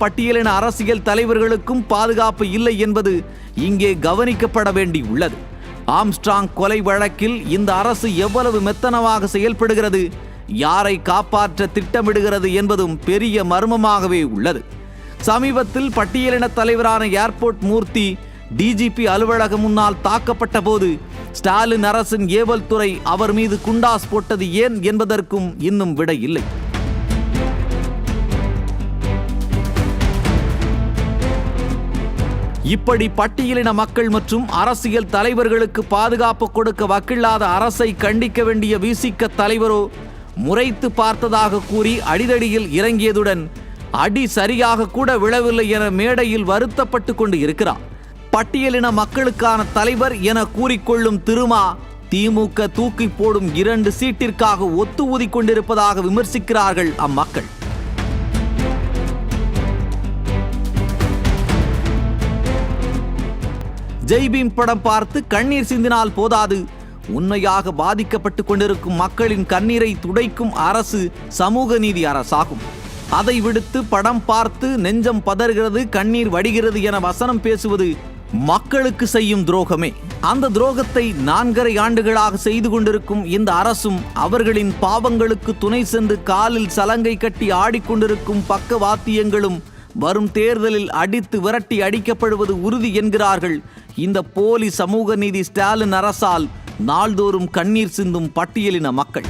பட்டியலின அரசியல் தலைவர்களுக்கும் பாதுகாப்பு இல்லை என்பது இங்கே கவனிக்கப்பட வேண்டி உள்ளது ஆம்ஸ்ட்ராங் கொலை வழக்கில் இந்த அரசு எவ்வளவு மெத்தனமாக செயல்படுகிறது யாரை காப்பாற்ற திட்டமிடுகிறது என்பதும் பெரிய மர்மமாகவே உள்ளது. சமீபத்தில் பட்டியலின தலைவரான ஏர்போர்ட் மூர்த்தி டிஜிபி அலுவலகம் முன்னால் தாக்கப்பட்ட போது ஸ்டாலின் அரசின் ஏவல் துறை அவர் மீது குண்டாஸ் போட்டது ஏன் என்பதற்கும் இன்னும் விடை இல்லை. இப்படி பட்டியலின மக்கள் மற்றும் அரசியல் தலைவர்களுக்கு பாதுகாப்பு கொடுக்க வக்கில்லாத அரசை கண்டிக்க வேண்டிய விசிக்க தலைவரோ முறைத்து பார்த்ததாக கூறி அடிதடியில் இறங்கியதுடன் அடி சரியாக கூட விழவில்லை என மேடையில் வருத்தப்பட்டு கொண்டு இருக்கிறார். பட்டியலின மக்களுக்கான தலைவர் என கூறிக்கொள்ளும் திருமா திமுக தூக்கி போடும் இரண்டு சீட்டிற்காக ஒத்து ஊதி கொண்டிருப்பதாக விமர்சிக்கிறார்கள் அம்மக்கள். ஜெய்பீம் படம் பார்த்து கண்ணீர் சிந்தினால் போதாது. உண்மையாக பாதிக்கப்பட்டு கொண்டிருக்கும் மக்களின் கண்ணீரை துடைக்கும் அரசு சமூக நீதி அரசாகும். அதை விடுத்து படம் பார்த்து நெஞ்சம் பதறுகிறது கண்ணீர் வடிகிறது என வசனம் பேசுவது மக்களுக்கு செய்யும் துரோகமே. அந்த துரோகத்தை நான்கரை ஆண்டுகளாக செய்து கொண்டிருக்கும் இந்த அரசும் அவர்களின் பாவங்களுக்கு துணை சென்று காலில் சலங்கை கட்டி ஆடிக்கொண்டிருக்கும் பக்கவாத்தியங்களும் வரும் தேர்தலில் அடித்து விரட்டி அடிக்கப்படுவது உறுதி என்கிறார்கள். இந்த போலி சமூக நீதி ஸ்டாலின் அரசால் நாள்தோறும் கண்ணீர் சிந்தும் பட்டியலின மக்கள்.